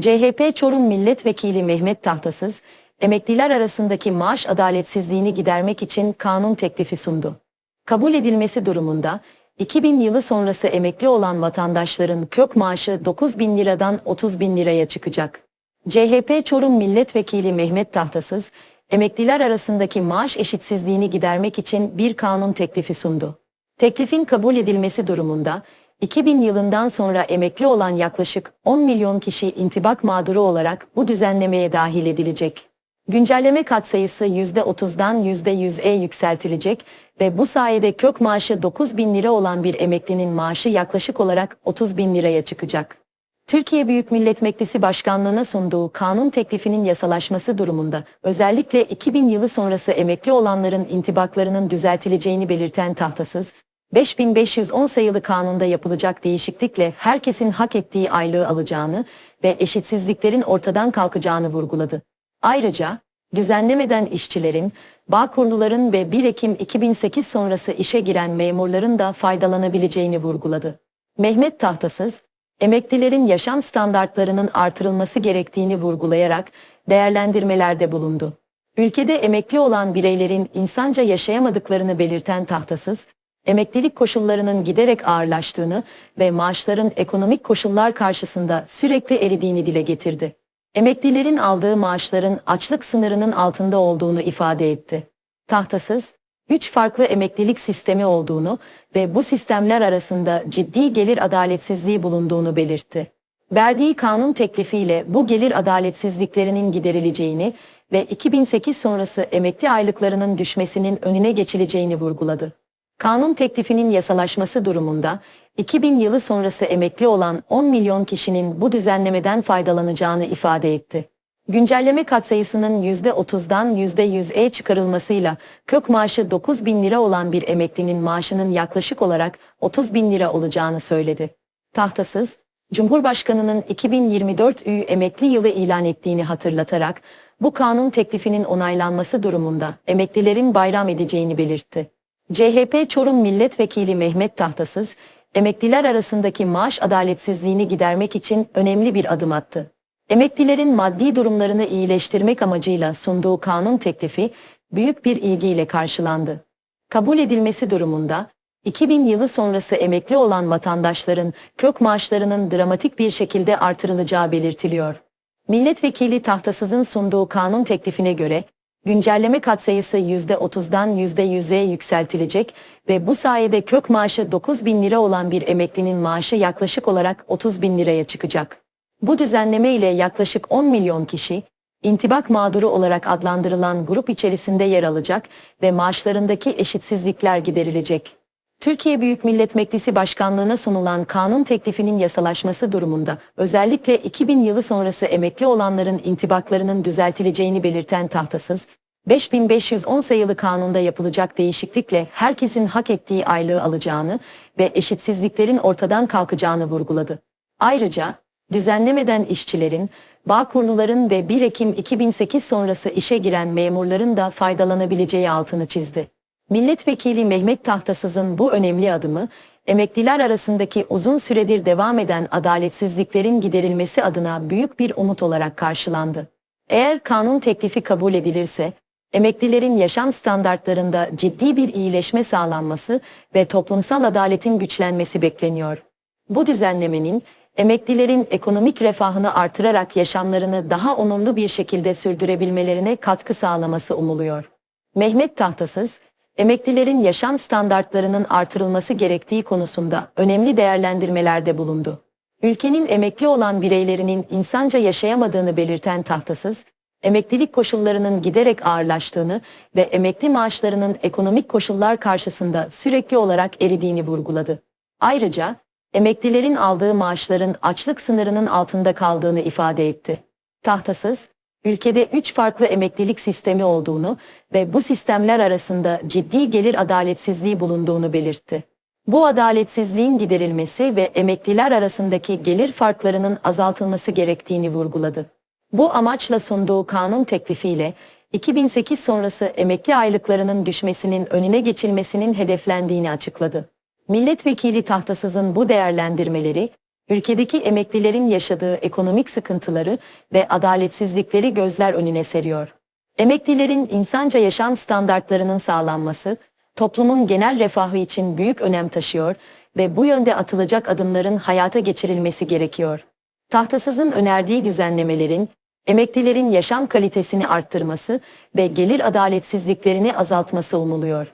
CHP Çorum Milletvekili Mehmet Tahtasız, emekliler arasındaki maaş adaletsizliğini gidermek için kanun teklifi sundu. Kabul edilmesi durumunda 2000 yılı sonrası emekli olan vatandaşların kök maaşı 9 bin liradan 30 bin liraya çıkacak. CHP Çorum Milletvekili Mehmet Tahtasız, emekliler arasındaki maaş eşitsizliğini gidermek için bir kanun teklifi sundu. Teklifin kabul edilmesi durumunda 2000 yılından sonra emekli olan yaklaşık 10 milyon kişi intibak mağduru olarak bu düzenlemeye dahil edilecek. Güncelleme katsayısı %30'dan %100'e yükseltilecek ve bu sayede kök maaşı 9 bin lira olan bir emeklinin maaşı yaklaşık olarak 30 bin liraya çıkacak. Türkiye Büyük Millet Meclisi Başkanlığı'na sunduğu kanun teklifinin yasalaşması durumunda özellikle 2000 yılı sonrası emekli olanların intibaklarının düzeltileceğini belirten tahtasız, 5510 sayılı kanunda yapılacak değişiklikle herkesin hak ettiği aylığı alacağını ve eşitsizliklerin ortadan kalkacağını vurguladı. Ayrıca düzenlemeden işçilerin, bağkurluların ve 1 Ekim 2008 sonrası işe giren memurların da faydalanabileceğini vurguladı. Mehmet Tahtasız, emeklilerin yaşam standartlarının artırılması gerektiğini vurgulayarak değerlendirmelerde bulundu. Ülkede emekli olan bireylerin insanca yaşayamadıklarını belirten Tahtasız, emeklilik koşullarının giderek ağırlaştığını ve maaşların ekonomik koşullar karşısında sürekli eridiğini dile getirdi. Emeklilerin aldığı maaşların açlık sınırının altında olduğunu ifade etti. Tahtasız, üç farklı emeklilik sistemi olduğunu ve bu sistemler arasında ciddi gelir adaletsizliği bulunduğunu belirtti. Verdiği kanun teklifiyle bu gelir adaletsizliklerinin giderileceğini ve 2008 sonrası emekli aylıklarının düşmesinin önüne geçileceğini vurguladı. Kanun teklifinin yasalaşması durumunda 2000 yılı sonrası emekli olan 10 milyon kişinin bu düzenlemeden faydalanacağını ifade etti. Güncelleme katsayısının %30'dan %100'e çıkarılmasıyla kök maaşı 9 bin lira olan bir emeklinin maaşının yaklaşık olarak 30 bin lira olacağını söyledi. Tahtasız, Cumhurbaşkanının 2024 ÜY emekli yılı ilan ettiğini hatırlatarak bu kanun teklifinin onaylanması durumunda emeklilerin bayram edeceğini belirtti. CHP Çorum Milletvekili Mehmet Tahtasız, emekliler arasındaki maaş adaletsizliğini gidermek için önemli bir adım attı. Emeklilerin maddi durumlarını iyileştirmek amacıyla sunduğu kanun teklifi büyük bir ilgiyle karşılandı. Kabul edilmesi durumunda 2000 yılı sonrası emekli olan vatandaşların kök maaşlarının dramatik bir şekilde artırılacağı belirtiliyor. Milletvekili Tahtasız'ın sunduğu kanun teklifine göre güncelleme katsayısı %30'dan %100'e yükseltilecek ve bu sayede kök maaşı 9 bin lira olan bir emeklinin maaşı yaklaşık olarak 30 bin liraya çıkacak. Bu düzenleme ile yaklaşık 10 milyon kişi, intibak mağduru olarak adlandırılan grup içerisinde yer alacak ve maaşlarındaki eşitsizlikler giderilecek. Türkiye Büyük Millet Meclisi Başkanlığı'na sunulan kanun teklifinin yasalaşması durumunda özellikle 2000 yılı sonrası emekli olanların intibaklarının düzeltileceğini belirten tahtasız, 5510 sayılı kanunda yapılacak değişiklikle herkesin hak ettiği aylığı alacağını ve eşitsizliklerin ortadan kalkacağını vurguladı. Ayrıca düzenlemeden işçilerin, bağkurluların ve 1 Ekim 2008 sonrası işe giren memurların da faydalanabileceği altını çizdi. Milletvekili Mehmet Tahtasız'ın bu önemli adımı, emekliler arasındaki uzun süredir devam eden adaletsizliklerin giderilmesi adına büyük bir umut olarak karşılandı. Eğer kanun teklifi kabul edilirse, emeklilerin yaşam standartlarında ciddi bir iyileşme sağlanması ve toplumsal adaletin güçlenmesi bekleniyor. Bu düzenlemenin emeklilerin ekonomik refahını artırarak yaşamlarını daha onurlu bir şekilde sürdürebilmelerine katkı sağlaması umuluyor. Mehmet Tahtasız, emeklilerin yaşam standartlarının artırılması gerektiği konusunda önemli değerlendirmelerde bulundu. Ülkenin emekli olan bireylerinin insanca yaşayamadığını belirten Tahtasız, emeklilik koşullarının giderek ağırlaştığını ve emekli maaşlarının ekonomik koşullar karşısında sürekli olarak eridiğini vurguladı. Ayrıca emeklilerin aldığı maaşların açlık sınırının altında kaldığını ifade etti. Tahtasız, ülkede üç farklı emeklilik sistemi olduğunu ve bu sistemler arasında ciddi gelir adaletsizliği bulunduğunu belirtti. Bu adaletsizliğin giderilmesi ve emekliler arasındaki gelir farklarının azaltılması gerektiğini vurguladı. Bu amaçla sunduğu kanun teklifiyle 2008 sonrası emekli aylıklarının düşmesinin önüne geçilmesinin hedeflendiğini açıkladı. Milletvekili Tahtasız'ın bu değerlendirmeleri, ülkedeki emeklilerin yaşadığı ekonomik sıkıntıları ve adaletsizlikleri gözler önüne seriyor. Emeklilerin insanca yaşam standartlarının sağlanması, toplumun genel refahı için büyük önem taşıyor ve bu yönde atılacak adımların hayata geçirilmesi gerekiyor. Tahtasızın önerdiği düzenlemelerin, emeklilerin yaşam kalitesini arttırması ve gelir adaletsizliklerini azaltması umuluyor.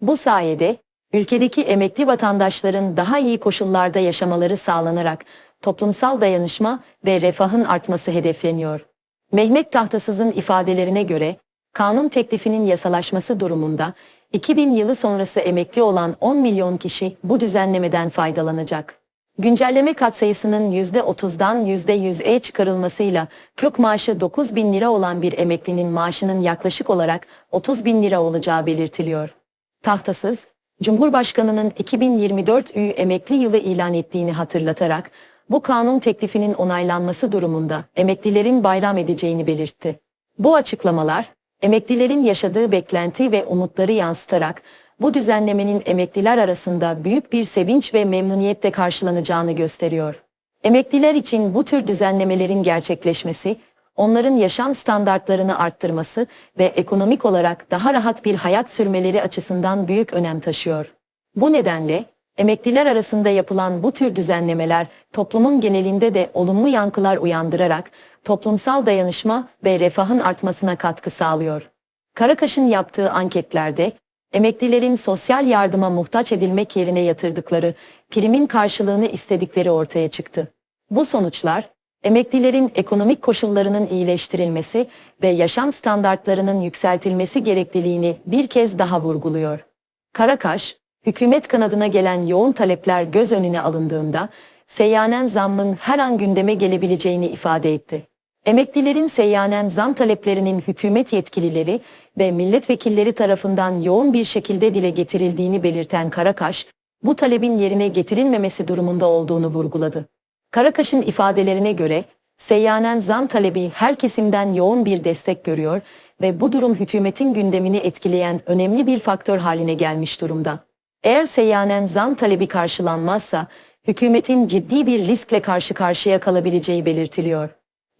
Bu sayede ülkedeki emekli vatandaşların daha iyi koşullarda yaşamaları sağlanarak toplumsal dayanışma ve refahın artması hedefleniyor. Mehmet Tahtasız'ın ifadelerine göre kanun teklifinin yasalaşması durumunda 2000 yılı sonrası emekli olan 10 milyon kişi bu düzenlemeden faydalanacak. Güncelleme katsayısının %30'dan %100'e çıkarılmasıyla kök maaşı 9 bin lira olan bir emeklinin maaşının yaklaşık olarak 30 bin lira olacağı belirtiliyor. Tahtasız, Cumhurbaşkanının 2024 Ü emekli yılı ilan ettiğini hatırlatarak bu kanun teklifinin onaylanması durumunda emeklilerin bayram edeceğini belirtti. Bu açıklamalar, emeklilerin yaşadığı beklenti ve umutları yansıtarak bu düzenlemenin emekliler arasında büyük bir sevinç ve memnuniyetle karşılanacağını gösteriyor. Emekliler için bu tür düzenlemelerin gerçekleşmesi, onların yaşam standartlarını arttırması ve ekonomik olarak daha rahat bir hayat sürmeleri açısından büyük önem taşıyor. Bu nedenle emekliler arasında yapılan bu tür düzenlemeler toplumun genelinde de olumlu yankılar uyandırarak toplumsal dayanışma ve refahın artmasına katkı sağlıyor. Karakaş'ın yaptığı anketlerde emeklilerin sosyal yardıma muhtaç edilmek yerine yatırdıkları primin karşılığını istedikleri ortaya çıktı. Bu sonuçlar emeklilerin ekonomik koşullarının iyileştirilmesi ve yaşam standartlarının yükseltilmesi gerekliliğini bir kez daha vurguluyor. Karakaş, hükümet kanadına gelen yoğun talepler göz önüne alındığında seyyanen zammın her an gündeme gelebileceğini ifade etti. Emeklilerin seyyanen zam taleplerinin hükümet yetkilileri ve milletvekilleri tarafından yoğun bir şekilde dile getirildiğini belirten Karakaş, bu talebin yerine getirilmemesi durumunda olduğunu vurguladı. Karakaş'ın ifadelerine göre seyyanen zam talebi her kesimden yoğun bir destek görüyor ve bu durum hükümetin gündemini etkileyen önemli bir faktör haline gelmiş durumda. Eğer seyyanen zam talebi karşılanmazsa hükümetin ciddi bir riskle karşı karşıya kalabileceği belirtiliyor.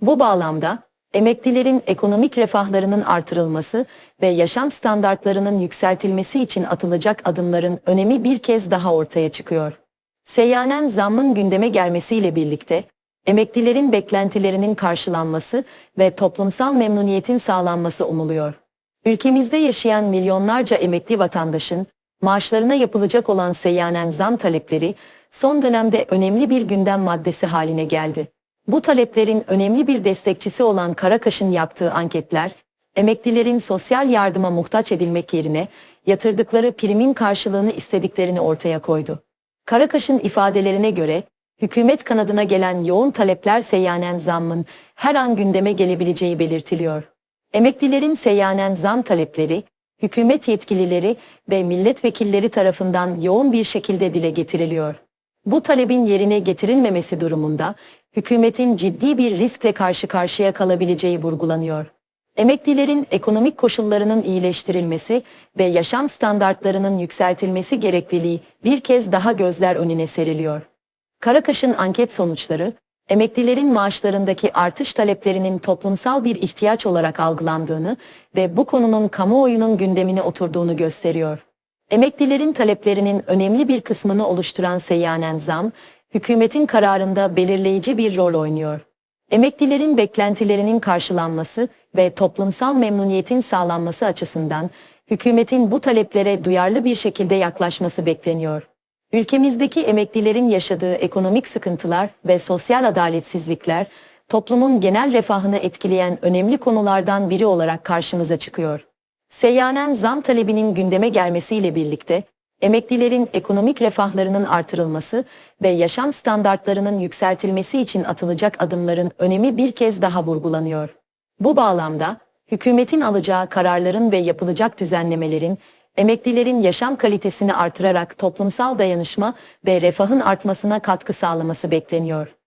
Bu bağlamda emeklilerin ekonomik refahlarının artırılması ve yaşam standartlarının yükseltilmesi için atılacak adımların önemi bir kez daha ortaya çıkıyor. Seyyanen zammın gündeme gelmesiyle birlikte emeklilerin beklentilerinin karşılanması ve toplumsal memnuniyetin sağlanması umuluyor. Ülkemizde yaşayan milyonlarca emekli vatandaşın maaşlarına yapılacak olan seyyanen zam talepleri son dönemde önemli bir gündem maddesi haline geldi. Bu taleplerin önemli bir destekçisi olan Karakaş'ın yaptığı anketler, emeklilerin sosyal yardıma muhtaç edilmek yerine yatırdıkları primin karşılığını istediklerini ortaya koydu. Karakaş'ın ifadelerine göre hükümet kanadına gelen yoğun talepler seyyanen zammın her an gündeme gelebileceği belirtiliyor. Emeklilerin seyyanen zam talepleri, hükümet yetkilileri ve milletvekilleri tarafından yoğun bir şekilde dile getiriliyor. Bu talebin yerine getirilmemesi durumunda hükümetin ciddi bir riskle karşı karşıya kalabileceği vurgulanıyor. Emeklilerin ekonomik koşullarının iyileştirilmesi ve yaşam standartlarının yükseltilmesi gerekliliği bir kez daha gözler önüne seriliyor. Karakaş'ın anket sonuçları, emeklilerin maaşlarındaki artış taleplerinin toplumsal bir ihtiyaç olarak algılandığını ve bu konunun kamuoyunun gündemine oturduğunu gösteriyor. Emeklilerin taleplerinin önemli bir kısmını oluşturan seyyanen zam, hükümetin kararında belirleyici bir rol oynuyor. Emeklilerin beklentilerinin karşılanması ve toplumsal memnuniyetin sağlanması açısından hükümetin bu taleplere duyarlı bir şekilde yaklaşması bekleniyor. Ülkemizdeki emeklilerin yaşadığı ekonomik sıkıntılar ve sosyal adaletsizlikler toplumun genel refahını etkileyen önemli konulardan biri olarak karşımıza çıkıyor. Seyyanen zam talebinin gündeme gelmesiyle birlikte emeklilerin ekonomik refahlarının artırılması ve yaşam standartlarının yükseltilmesi için atılacak adımların önemi bir kez daha vurgulanıyor. Bu bağlamda hükümetin alacağı kararların ve yapılacak düzenlemelerin emeklilerin yaşam kalitesini artırarak toplumsal dayanışma ve refahın artmasına katkı sağlaması bekleniyor.